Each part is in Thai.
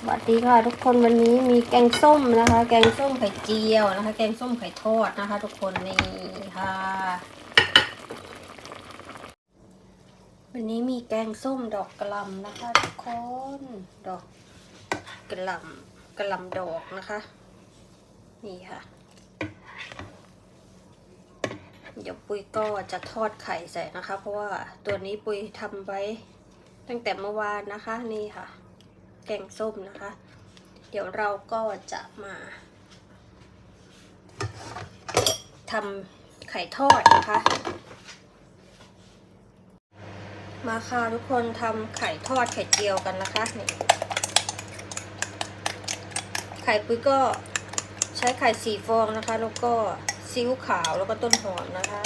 สวัสดีค่ะ ทุกคนวันนี้มีแกงส้มนะคะ แกงส้มไข่เจียวนะคะ แกงส้มไข่ทอดนะคะ ทุกคนนี่ค่ะ วันนี้มีแกงส้มดอกกระลำนะคะ ทุกคนดอกกระลำกระลำดอกนะคะ นี่ค่ะ เดี๋ยวปุ้ยก็จะทอดไข่ใส่นะคะ เพราะว่าตัวนี้ปุ้ยทำไว้ตั้งแต่เมื่อวานนะคะนี่ค่ะ แกงส้มนะคะ เดี๋ยวเราก็จะมาทำไข่ทอดนะคะ มาค่ะทุกคนทำไข่ทอดไข่เจียวกันนะคะนี่ไข่ปุ้ยก็ใช้ไข่สี่ฟองนะคะ แล้วก็ซีอิ๊วขาวแล้วก็ต้นหอมนะคะ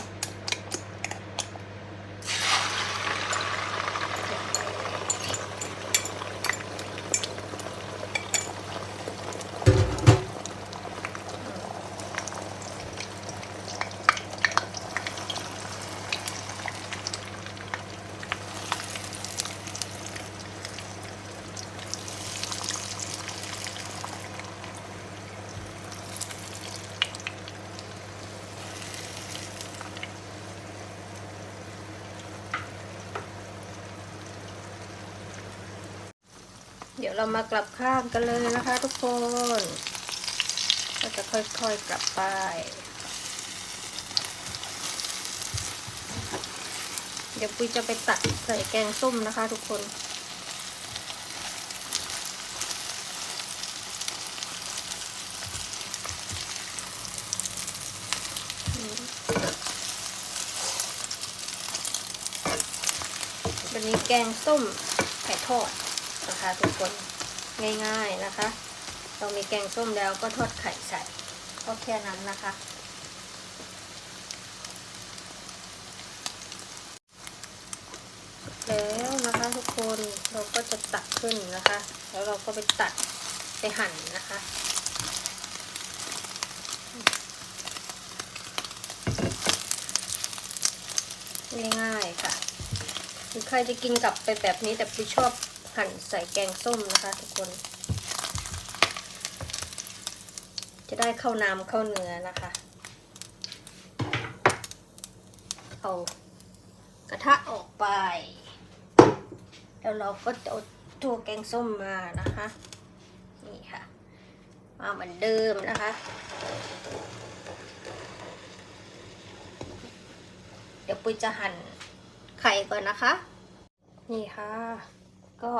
เดี๋ยวเรามากลับข้างกันเลยนะคะทุกคน ก็จะค่อยๆกลับไป เดี๋ยวปุ้ยจะไปตัดใส่แกงส้มนะคะทุกคนวันนี้แกงส้มไข่ทอด นะคะทุกคนง่ายๆนะคะเรามีแกงส้มแล้วก็ทอดไข่ใส่ก็แค่นั้นนะคะ แล้วนะคะทุกคนเราก็จะตักขึ้นนะคะ แล้วเราก็ไปตัดไปหั่นนะคะง่ายๆค่ะหรือใครจะกินกับไปแบบนี้แต่พี่ชอบ หั่นใส่แกงส้มนะคะทุกคน จะได้เข้าน้ำเข้าเนื้อนะคะ เอากระทะออกไป แล้วเราก็จะเอาตัวแกงส้มมานะคะ นี่ค่ะ มาเหมือนเดิมนะคะ เดี๋ยวปุ้ยจะหั่นไข่ก่อนนะคะ นี่ค่ะ ก็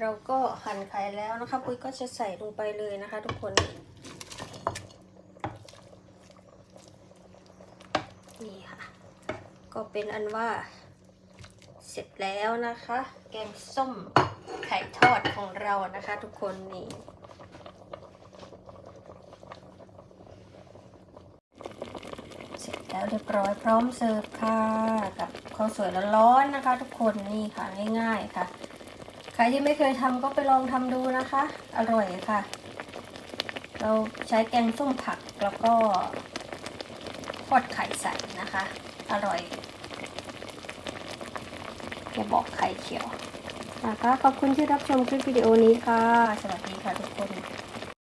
เราก็หั่นไข่แล้วนะคะปุ้ยก็จะใส่ลงไปเลยนะคะทุกคนนี่ค่ะ ก็เป็นอันว่าเสร็จแล้วนะคะ แกงส้มไข่ทอดของเรานะคะ ทุกคนนี่ เสร็จ แล้วเรียบร้อยพร้อมเสิร์ฟค่ะ กับข้าวสวยร้อนๆนะคะ ทุกคนนี่ค่ะง่ายๆค่ะ ใครที่ไม่เคยทำก็ไปลองทำดูนะคะ อร่อยค่ะ เราใช้แกงส้มผักแล้วก็ทอดไข่ใส่นะคะ อร่อยอย่าบอกไข่เขียวนะคะขอบคุณที่รับชมคลิปวิดีโอนี้ค่ะ สวัสดีค่ะทุกคน